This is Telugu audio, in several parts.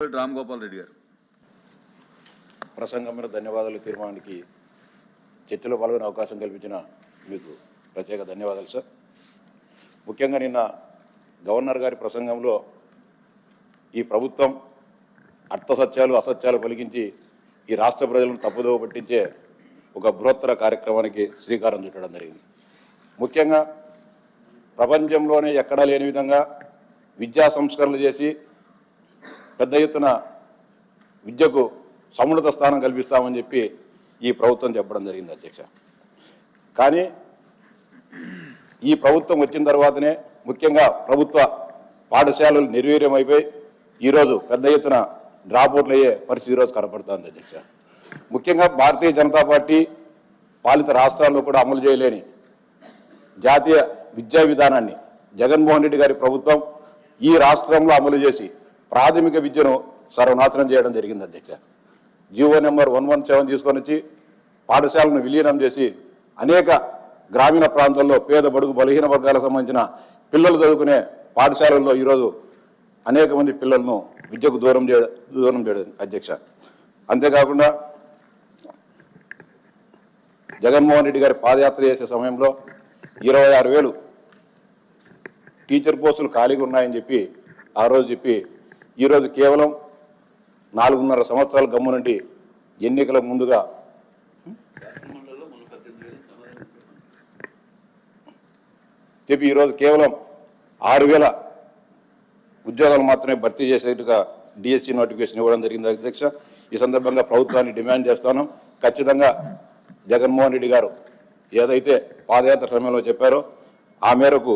రామ్ గోపాల్ రెడ్డి గారు. ప్రసంగం మీద ధన్యవాదాలు తీర్మానానికి చర్చలో పాల్గొనే అవకాశం కల్పించిన మీకు ప్రత్యేక ధన్యవాదాలు సార్. ముఖ్యంగా నిన్న గవర్నర్ గారి ప్రసంగంలో ఈ ప్రభుత్వం అర్థసత్యాలు అసత్యాలు పలికించి ఈ రాష్ట్ర ప్రజలను తప్పుదోవ పట్టించే ఒక బృహత్తర కార్యక్రమానికి శ్రీకారం చుట్టడం జరిగింది. ముఖ్యంగా ప్రపంచంలోనే ఎక్కడా లేని విధంగా విద్యా సంస్కరణలు చేసి పెద్ద ఎత్తున విద్యకు సమున్నత స్థానం కల్పిస్తామని చెప్పి ఈ ప్రభుత్వం చెప్పడం జరిగింది అధ్యక్ష. కానీ ఈ ప్రభుత్వం వచ్చిన తర్వాతనే ముఖ్యంగా ప్రభుత్వ పాఠశాలలు నిర్వీర్యమైపోయి ఈరోజు పెద్ద ఎత్తున డ్రాప్అవుట్లు అయ్యే పరిస్థితి ఈరోజు కనపడుతుంది అధ్యక్ష. ముఖ్యంగా భారతీయ జనతా పార్టీ పాలిత రాష్ట్రాల్లో కూడా అమలు చేయలేని జాతీయ విద్యా విధానాన్ని జగన్మోహన్ రెడ్డి గారి ప్రభుత్వం ఈ రాష్ట్రంలో అమలు చేసి ప్రాథమిక విద్యను సర్వనాశనం చేయడం జరిగింది అధ్యక్ష. GO number one one seven తీసుకొని వచ్చి పాఠశాలను విలీనం చేసి అనేక గ్రామీణ ప్రాంతాల్లో పేద బడుగు బలహీన వర్గాలకు సంబంధించిన పిల్లలు చదువుకునే పాఠశాలల్లో ఈరోజు అనేక మంది పిల్లలను విద్యకు దూరం చేయడం దూరం చేయడం అధ్యక్ష. అంతేకాకుండా జగన్మోహన్ రెడ్డి గారి పాదయాత్ర చేసే సమయంలో ఇరవై ఆరు వేలు టీచర్ పోస్టులు ఖాళీగా ఉన్నాయని చెప్పి ఆ రోజు చెప్పి ఈరోజు కేవలం నాలుగున్నర సంవత్సరాల గమ్ము నుండి ఎన్నికల ముందుగా చెప్పి ఈరోజు కేవలం ఆరు వేల ఉద్యోగాలు మాత్రమే భర్తీ చేసేట్టుగా డిఎస్సి నోటిఫికేషన్ ఇవ్వడం జరిగింది అధ్యక్ష. ఈ సందర్భంగా ప్రభుత్వాన్ని డిమాండ్ చేస్తాను. ఖచ్చితంగా జగన్మోహన్ రెడ్డి గారు ఏదైతే పాదయాత్ర సమయంలో చెప్పారో ఆ మేరకు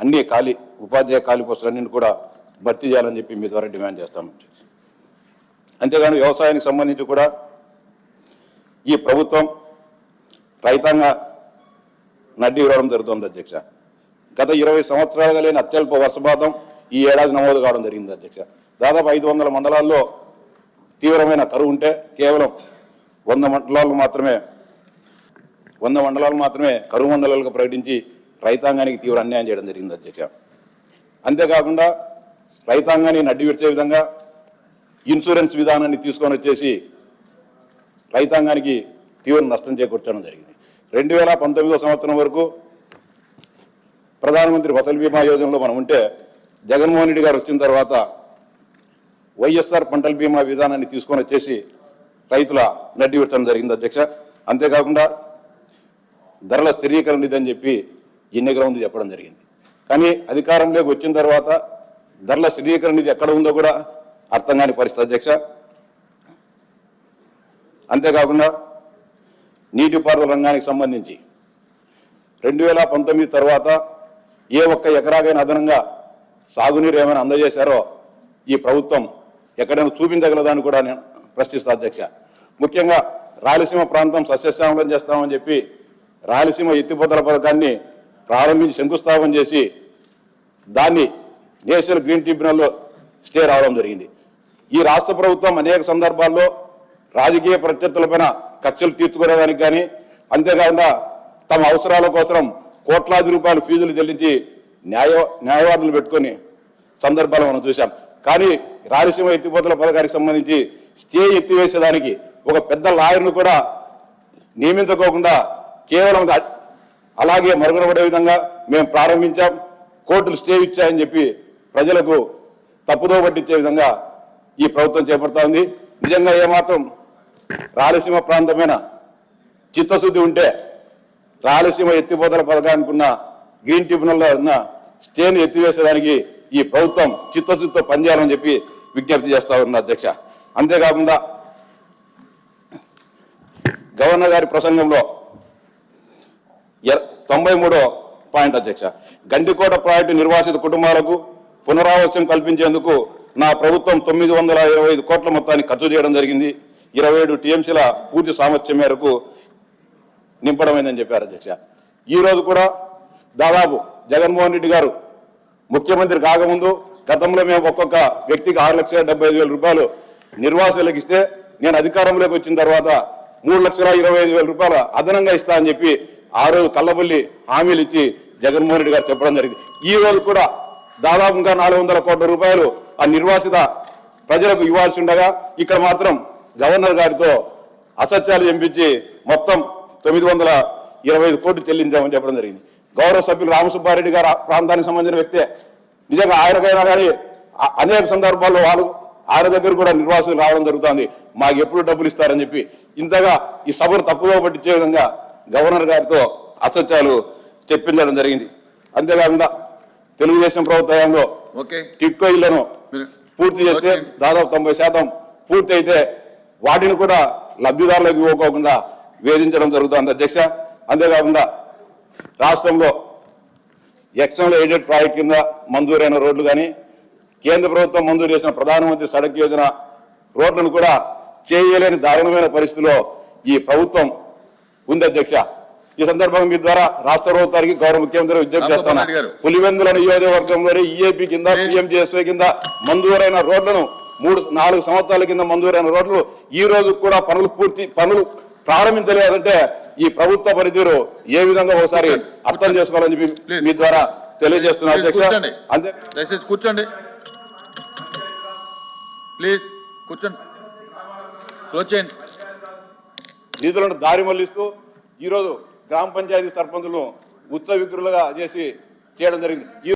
అన్ని ఖాళీ ఉపాధ్యాయ ఖాళీ పోస్టులన్నింటినీ కూడా భర్తీ చేయాలని చెప్పి మీ ద్వారా డిమాండ్ చేస్తాం. అంతేగాని వ్యవసాయానికి సంబంధించి కూడా ఈ ప్రభుత్వం రైతాంగ నడ్డి ఇవ్వడం జరుగుతుంది అధ్యక్ష. గత ఇరవై సంవత్సరాలుగా లేని అత్యల్ప వర్షపాతం ఈ ఏడాది నమోదు కావడం జరిగింది అధ్యక్ష. దాదాపు ఐదు వందల మండలాల్లో తీవ్రమైన కరువు ఉంటే కేవలం వంద మండలాలు మాత్రమే వంద మండలాలు మాత్రమే కరువు మండలాలుగా ప్రకటించి రైతాంగానికి తీవ్ర అన్యాయం చేయడం జరిగింది అధ్యక్ష. అంతేకాకుండా రైతాంగాన్ని నడ్డి విడిచే విధంగా ఇన్సూరెన్స్ విధానాన్ని తీసుకొని వచ్చేసి రైతాంగానికి తీవ్ర నష్టం చేకూర్చడం జరిగింది. రెండు వేల పంతొమ్మిదో సంవత్సరం వరకు ప్రధానమంత్రి ఫసల్ బీమా యోజనలో మనం ఉంటే జగన్మోహన్ రెడ్డి గారు వచ్చిన తర్వాత వైఎస్ఆర్ పంటల బీమా విధానాన్ని తీసుకొని వచ్చేసి రైతుల నడ్డి విడతడం జరిగింది అధ్యక్ష. అంతేకాకుండా ధరల స్థిరీకరణ ఇదని చెప్పి ఎన్నికల ముందు చెప్పడం జరిగింది. కానీ అధికారంలోకి వచ్చిన తర్వాత ధరల స్థిరీకరణ నిధి ఎక్కడ ఉందో కూడా అర్థం కాని పరిస్థితి అధ్యక్ష. అంతేకాకుండా నీటిపారుదల రంగానికి సంబంధించి రెండు వేల పంతొమ్మిది తర్వాత ఏ ఒక్క ఎకరాకైనా అదనంగా సాగునీరు ఏమైనా అందజేశారో ఈ ప్రభుత్వం ఎక్కడైనా చూపించగలదని కూడా నేను ప్రశ్నిస్తా అధ్యక్ష. ముఖ్యంగా రాయలసీమ ప్రాంతం సస్యశ్యామలం చేస్తామని చెప్పి రాయలసీమ ఎత్తిపోతల పథకాన్ని ప్రారంభించి శంకుస్థాపన చేసి దాన్ని నేషనల్ గ్రీన్ ట్రిబ్యునల్లో స్టే రావడం జరిగింది. ఈ రాష్ట్ర ప్రభుత్వం అనేక సందర్భాల్లో రాజకీయ ప్రత్యర్థులపైన ఖర్చులు తీర్చుకునేదానికి కానీ అంతేకాకుండా తమ అవసరాల కోసం కోట్లాది రూపాయల ఫీజులు చెల్లించి న్యాయ న్యాయవాదులు పెట్టుకొని సందర్భాలు మనం చూశాం. కానీ రాయలసీమ ఎత్తిపోతల పథకానికి సంబంధించి స్టే ఎత్తివేసేదానికి ఒక పెద్ద లాయర్ను కూడా నియమించుకోకుండా కేవలం అలాగే మరుగున పడే విధంగా మేము ప్రారంభించాం. కోర్టులు స్టే ఇచ్చాయని చెప్పి ప్రజలకు తప్పుదో పట్టించే విధంగా ఈ ప్రభుత్వం చేపడతా ఉంది నిజంగా ఏమాత్రం రాయలసీమ ప్రాంతమైన చిత్తశుద్ధి ఉంటే రాయలసీమ ఎత్తిపోతల పథకానికి ఉన్న గ్రీన్ ట్రిబ్యునల్లో ఉన్న స్టేను ఎత్తివేసేదానికి ఈ ప్రభుత్వం చిత్తశుద్ధితో పనిచేయాలని చెప్పి విజ్ఞప్తి చేస్తా ఉన్న అధ్యక్ష. అంతేకాకుండా గవర్నర్ గారి ప్రసంగంలో తొంభై మూడో పాయింట్ అధ్యక్ష. గండికోట ప్రాజెక్టు నిర్వాసిత కుటుంబాలకు పునరావాసం కల్పించేందుకు నా ప్రభుత్వం తొమ్మిది వందల ఇరవై ఐదు కోట్ల మొత్తాన్ని ఖర్చు చేయడం జరిగింది. ఇరవై ఏడు టీఎంసీల పూర్తి సామర్థ్యం మేరకు నింపడమైందని చెప్పారు అధ్యక్ష. ఈ రోజు కూడా దాదాపు జగన్మోహన్ రెడ్డి గారు ముఖ్యమంత్రి కాకముందు గతంలో మేము ఒక్కొక్క వ్యక్తికి ఆరు లక్షల డెబ్బై ఐదు వేల రూపాయలు నిర్వాసాలకు ఇస్తే నేను అధికారంలోకి వచ్చిన తర్వాత మూడు లక్షల ఇరవై ఐదు వేల రూపాయలు అదనంగా ఇస్తా అని చెప్పి ఆ రోజు కళ్ళబుల్లి హామీలు ఇచ్చి జగన్మోహన్ రెడ్డి గారు చెప్పడం జరిగింది. ఈ రోజు కూడా దాదాపుగా నాలుగు వందల కోట్ల రూపాయలు ఆ నిర్వాసిత ప్రజలకు ఇవ్వాల్సి ఉండగా ఇక్కడ మాత్రం గవర్నర్ గారితో అసత్యాలు చెంపించి మొత్తం తొమ్మిది వందల ఇరవై ఐదు కోట్లు చెల్లించామని చెప్పడం జరిగింది. గౌరవ సభ్యులు రామసుబ్బారెడ్డి గారు ప్రాంతానికి సంబంధించిన వ్యక్తే. నిజంగా ఆయనకైనా కానీ అనేక సందర్భాల్లో వాళ్ళు ఆయన దగ్గర కూడా నిర్వాసులు రావడం జరుగుతుంది. మాకు ఎప్పుడు డబ్బులు ఇస్తారని చెప్పి ఇంతగా ఈ సభను తప్పుగా పట్టించే విధంగా గవర్నర్ గారితో అసత్యాలు చెప్పించడం జరిగింది. అంతేకాకుండా తెలుగుదేశం ప్రభుత్వ హయాంలో ఓకే. టిక్కో ఇళ్ళను పూర్తి చేస్తే. దాదాపు తొంభై శాతం పూర్తి అయితే వాటిని కూడా లబ్ధిదారులకు ఇవ్వకోకుండా వేధించడం జరుగుతుంది. అధ్యక్ష అంతేకాకుండా రాష్ట్రంలో ఎక్స్టర్నల్ ఎయిడెడ్ ప్రాజెక్ట్ కింద మంజూరైన రోడ్లు కానీ కేంద్ర ప్రభుత్వం మంజూరు చేసిన ప్రధానమంత్రి సడక్ యోజన రోడ్లను కూడా చేయలేని దారుణమైన పరిస్థితిలో ఈ ప్రభుత్వం ఉంది అధ్యక్ష. ఈ సందర్భంగా మీ ద్వారా రాష్ట్ర ప్రభుత్వానికి గౌరవ ముఖ్యమంత్రి విజ్ఞప్తి గారు. పులివెందుల నియోజకవర్గంలోని ఈఏపీ కింద పిఎంజిఎస్వై కింద మంజూరైన రోడ్లను మూడు నాలుగు సంవత్సరాల కింద మంజూరైన రోడ్లు ఈ రోజు కూడా పనులు పూర్తి పనులు ప్రారంభించలేదంటే ఈ ప్రభుత్వ పనితీరు ఏ విధంగా ఒకసారి అర్థం చేసుకోవాలని చెప్పి. మీ ద్వారా తెలియజేస్తున్నా Please అధ్యక్ష. కూర్చోండి. అంతే. దయచేసి కూర్చోండి. ప్లీజ్ కూర్చోండి. క్లోజ్ చేయండి నిధులను దారి మళ్ళిస్తూ ఈరోజు గ్రామ పంచాయతీ సర్పంచులను ఉత్సవ విగ్రహాలుగా చేసి చేయడం జరిగింది. ఈ